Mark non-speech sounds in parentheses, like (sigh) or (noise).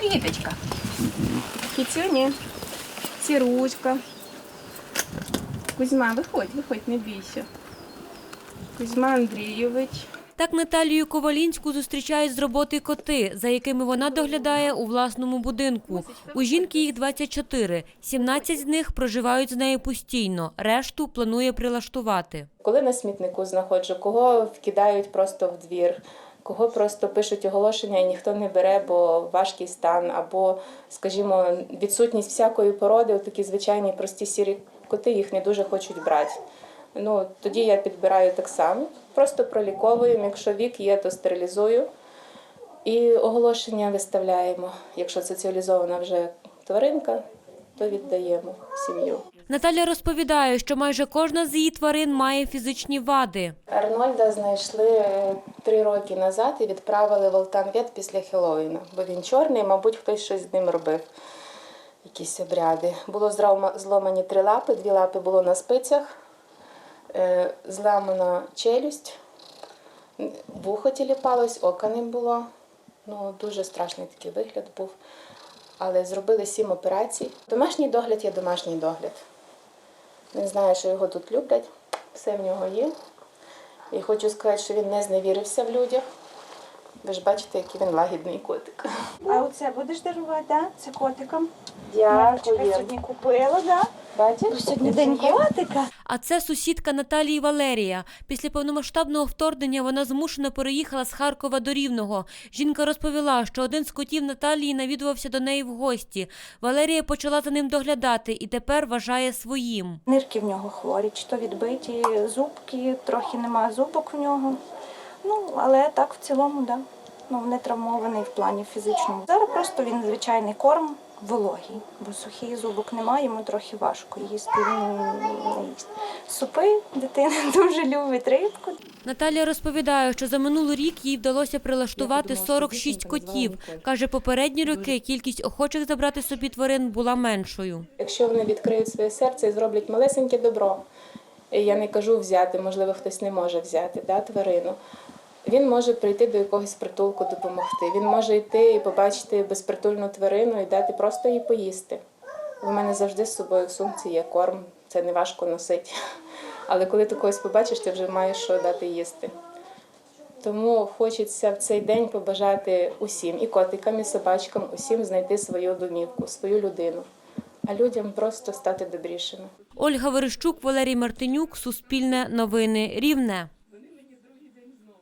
Квіточка. Кіцюня. Сіручка. Кузьма, виходь, виходь, не бійся. Кузьма Андрійович. Так Наталію Ковалінську зустрічають з роботи коти, за якими вона доглядає у власному будинку. У жінки їх 24. 17 з них проживають з нею постійно, решту планує прилаштувати. Коли на смітнику знаходжу, кого вкидають просто в двір, кого просто пишуть оголошення і ніхто не бере, бо важкий стан, або, скажімо, відсутність всякої породи, такі звичайні прості сірі коти їх не дуже хочуть брати. Ну, тоді я підбираю так само, просто проліковуємо. Якщо вік є, то стерилізую. І оголошення виставляємо. Якщо соціалізована вже тваринка, то віддаємо сім'ю. Наталя розповідає, що майже кожна з її тварин має фізичні вади. Арнольда знайшли е, три роки назад і відправили в Алтанвет після Хеллоуіна, бо він чорний, мабуть, хтось щось з ним робив. Якісь обряди. Було зломані три лапи, дві лапи було на спицях, е, зламана челюсть, вухо тіліпалось, ока не було. Ну, дуже страшний такий вигляд був. Але зробили сім операцій. Домашній догляд є домашній догляд. Він знає, що його тут люблять, все в нього є. І хочу сказати, що він не зневірився в людях. Ви ж бачите, який він лагідний котик. А оце будеш дарувати, да? Це котиком. Дякую. Я сьогодні купила, да? Бачиш? Сьогодні день котика. А це сусідка Наталії Валерія. Після повномасштабного вторгнення вона змушено переїхала з Харкова до Рівного. Жінка розповіла, що один з котів Наталії навідувався до неї в гості. Валерія почала за ним доглядати і тепер вважає своїм. Нирки в нього хворі, чи то відбиті, зубки, трохи нема зубок в нього. Ну, але так в цілому, да. Ну, не травмований в плані фізичному. Зараз просто він звичайний корм вологий, бо сухий зубок немає, йому трохи важко їсти. Він не їсть. Супи дитина (laughs) дуже любить рибку. Наталія розповідає, що за минулий рік їй вдалося прилаштувати 46 котів. Каже, попередні роки кількість охочих забрати собі тварин була меншою. Якщо вони відкриють своє серце і зроблять малесеньке добро, я не кажу взяти, можливо, хтось не може взяти да, тварину. Він може прийти до якогось притулку допомогти. Він може йти і побачити безпритульну тварину і дати просто їй поїсти. У мене завжди з собою в сумці є корм, це не важко носити. (laughs) Але коли ти когось побачиш, ти вже маєш що дати їсти. Тому хочеться в цей день побажати усім, і котикам, і собачкам, усім знайти свою домівку, свою людину, а людям просто стати добрішими. Ольга Верещук, Валерій Мартинюк, Суспільне новини Рівне.